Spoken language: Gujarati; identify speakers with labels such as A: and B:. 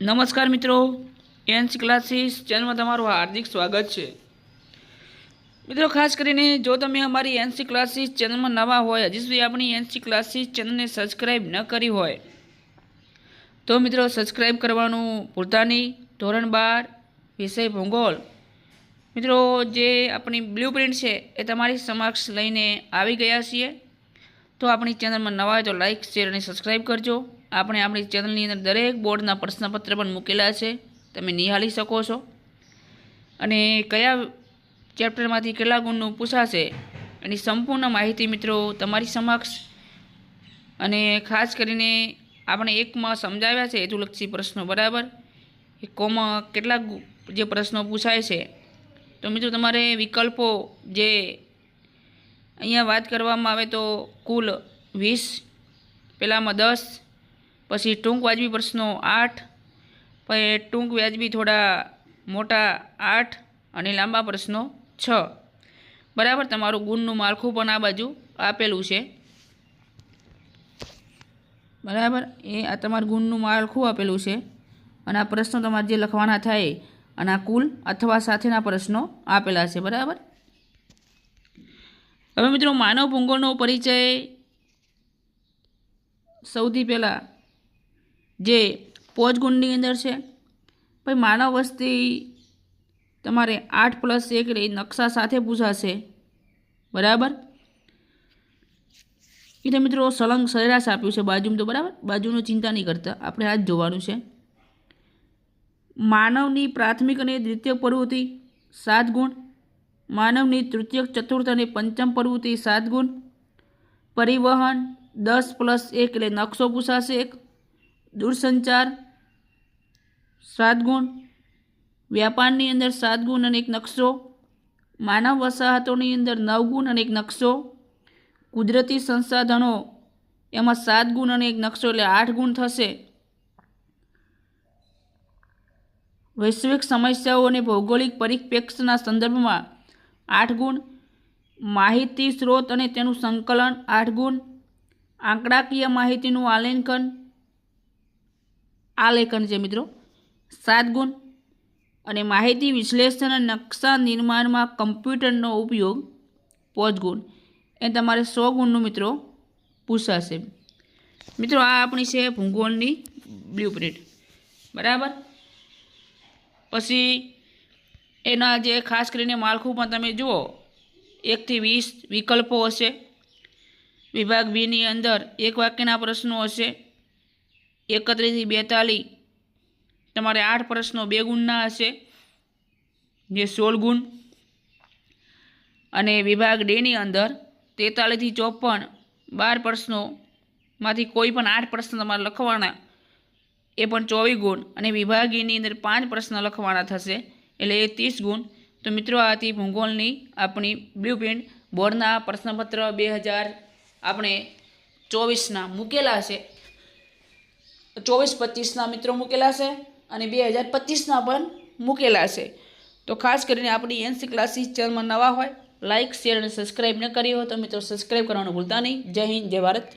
A: નમસ્કાર મિત્રો એનસી ક્લાસીસ ચેનલમાં તમારું હાર્દિક સ્વાગત છે. મિત્રો, ખાસ કરીને જો તમે અમારી એનસી ક્લાસીસ ચેનલમાં નવા હોય, હજી સુધી આપણી એનસી ક્લાસીસ ચેનલને સબસ્ક્રાઈબ ન કરી હોય, તો મિત્રો સબસ્ક્રાઈબ કરવાનું ભૂલતા નહીં. ધોરણ બાર, વિષય ભૂગોળ. મિત્રો, જે આપણી બ્લુ પ્રિન્ટ છે, એ તમારી સમક્ષ લઈને આવી ગયા છીએ. તો આપણી ચેનલમાં નવા હોય તો લાઇક, શેર અને સબસ્ક્રાઈબ કરજો. આપણે આપણી ચેનલની અંદર દરેક બોર્ડના પ્રશ્નપત્ર પણ મૂકેલા છે. તમે નિહાળી શકો છો. અને કયા ચેપ્ટરમાંથી કેટલા ગુણનું પૂછાશે એની સંપૂર્ણ માહિતી મિત્રો તમારી સમક્ષ. અને ખાસ કરીને આપણે એકમાં સમજાવ્યા છે હેતુલક્ષી પ્રશ્નો, બરાબર? કોમાં કેટલા જે પ્રશ્નો પૂછાય છે. તો મિત્રો તમારે વિકલ્પો જે અહીંયા વાત કરવામાં આવે તો કુલ વીસ પહેલાંમાં દસ પછી ટૂંક વાજબી પ્રશ્નો આઠ, પછી ટૂંક વ્યાજબી થોડા મોટા આઠ અને લાંબા પ્રશ્નો છ. બરાબર? તમારું ગુણનું માળખું પણ આ બાજુ આપેલું છે. બરાબર? એ આ તમારું ગુણનું માળખું આપેલું છે. અને આ પ્રશ્નો તમારે જે લખવાના થાય અને આ કુલ અથવા સાથેના પ્રશ્નો આપેલા છે. બરાબર? હવે મિત્રો, માનવ ભૂગોળનો પરિચય સૌથી પહેલાં જે પોચ ગુણની અંદર છે. પછી માનવ વસ્તી તમારે આઠ પ્લસ એક રહી, નકશા સાથે પૂછાશે. બરાબર? એટલે મિત્રો સળંગ સરેરાશ આપ્યું છે બાજુમાં તો, બરાબર? બાજુનું ચિંતા નહીં કરતા, આપણે આ જ જોવાનું છે. માનવની પ્રાથમિક અને દ્વિતીય પ્રવૃત્તિ, સાત ગુણ. માનવની તૃતીય, ચતુર્થ અને પંચમ પ્રવૃત્તિ, સાત ગુણ. પરિવહન, દસ પ્લસ એક એટલે નકશો પૂછાશે એક. દૂરસંચાર સાત ગુણ વ્યાપારની અંદર સાત ગુણ અને એક નકશો, માનવ વસાહતોની અંદર નવ ગુણ અને એક નકશો, કુદરતી સંસાધનો, એમાં સાત ગુણ અને એક નકશો એટલે આઠ ગુણ થશે. વૈશ્વિક સમસ્યાઓ અને ભૌગોલિક પરિપ્રેક્ષના સંદર્ભમાં આઠ ગુણ, માહિતી સ્ત્રોત અને તેનું સંકલન આઠ ગુણ, આંકડાકીય માહિતીનું આલેખન આલેખન છે મિત્રો. સાત ગુણ અને માહિતી વિશ્લેષણ અને નકશા નિર્માણમાં કમ્પ્યુટરનો ઉપયોગ પાંચ ગુણ. એ તમારે સો ગુણનું મિત્રો પૂછાશે. મિત્રો, આ આપણી છે ભૂગોળની બ્લ્યુપ્રિન્ટ બરાબર? પછી એના જે ખાસ કરીને માળખું પણ તમે જુઓ, એકથી વીસ વિકલ્પો હશે. વિભાગ બીની અંદર એક વાક્યના પ્રશ્નો હશે. એકત્રીસથી બેતાલીસ. તમારે આઠ પ્રશ્નો બે ગુણના હશે, જે સોળ ગુણ. અને વિભાગ ડેની અંદર તેતાલીસથી ચોપન બાર પ્રશ્નોમાંથી કોઈ પણ આઠ પ્રશ્ન તમારે લખવાના, એ પણ ચોવીસ ગુણ. અને વિભાગીની અંદર પાંચ પ્રશ્ન લખવાના થશે, એટલે એ ત્રીસ ગુણ. તો મિત્રો, આ હતી ભૂગોળની આપણી બ્લુપ્રિન્ટ. બોર્ડના પ્રશ્નપત્ર બે હજાર આપણે ચોવીસના મૂકેલા છે. ચોવીસ પચીસના મિત્રો મૂકેલા છે અને બે હજાર પચીસના પણ મૂકેલા છે. તો ખાસ કરીને આપણી એનસી ક્લાસીસ ચેનલમાં નવા હોય લાઇક શેર અને સબસ્ક્રાઈબ ન કરી હોય તો મિત્રો સબસ્ક્રાઈબ કરવાનું ભૂલતા નહીં. જય હિન્દ, જય ભારત.